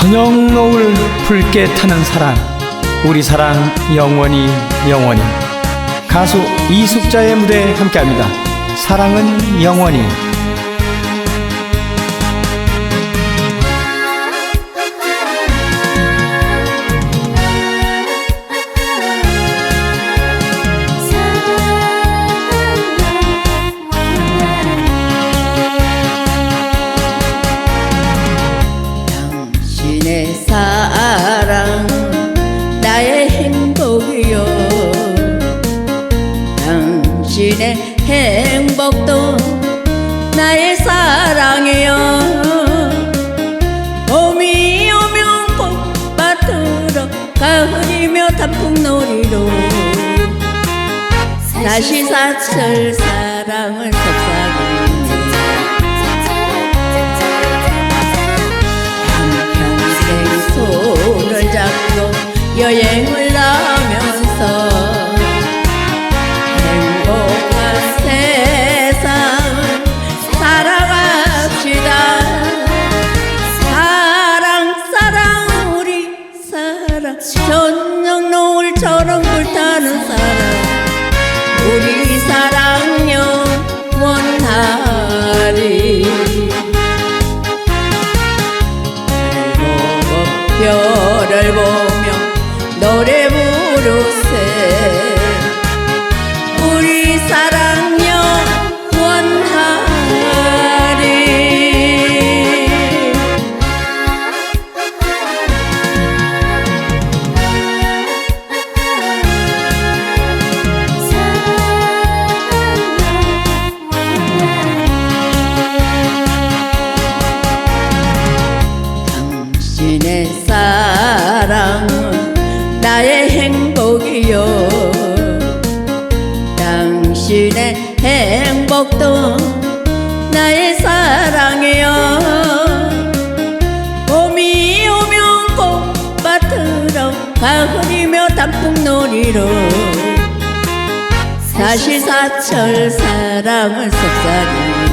저녁 노을 붉게 타는 사랑 우리 사랑 영원히 영원히. 가수 이숙자의 무대 함께합니다. 사랑은 영원히 당신의 사랑 나의 행복이요 당신의 행복도 나의 사랑이요 봄이 오면 꽃밭으로 가을이며 단풍놀이로 다시 사철 사랑을 속삭 불타는 사랑 우리 사랑 영원하리 행복도 나의 사랑이요 봄이 오면 꽃밭으로 가을이며 단풍놀이로 다시 사철 사랑을 속삭이네.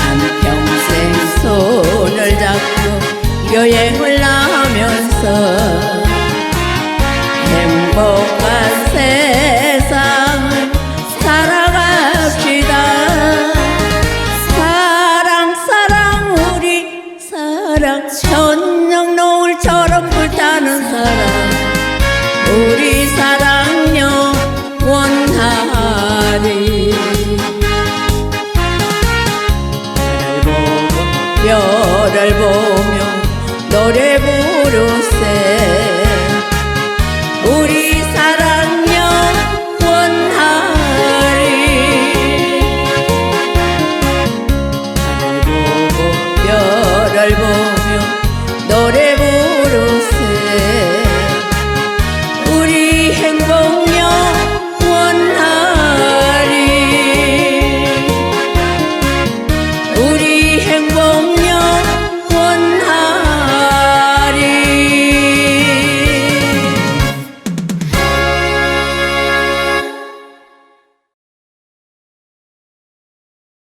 한평생 손을 잡고 여행을 하면서 우리 사랑녀 원하리. 별을 보며 노래 부르세. 우리 Uri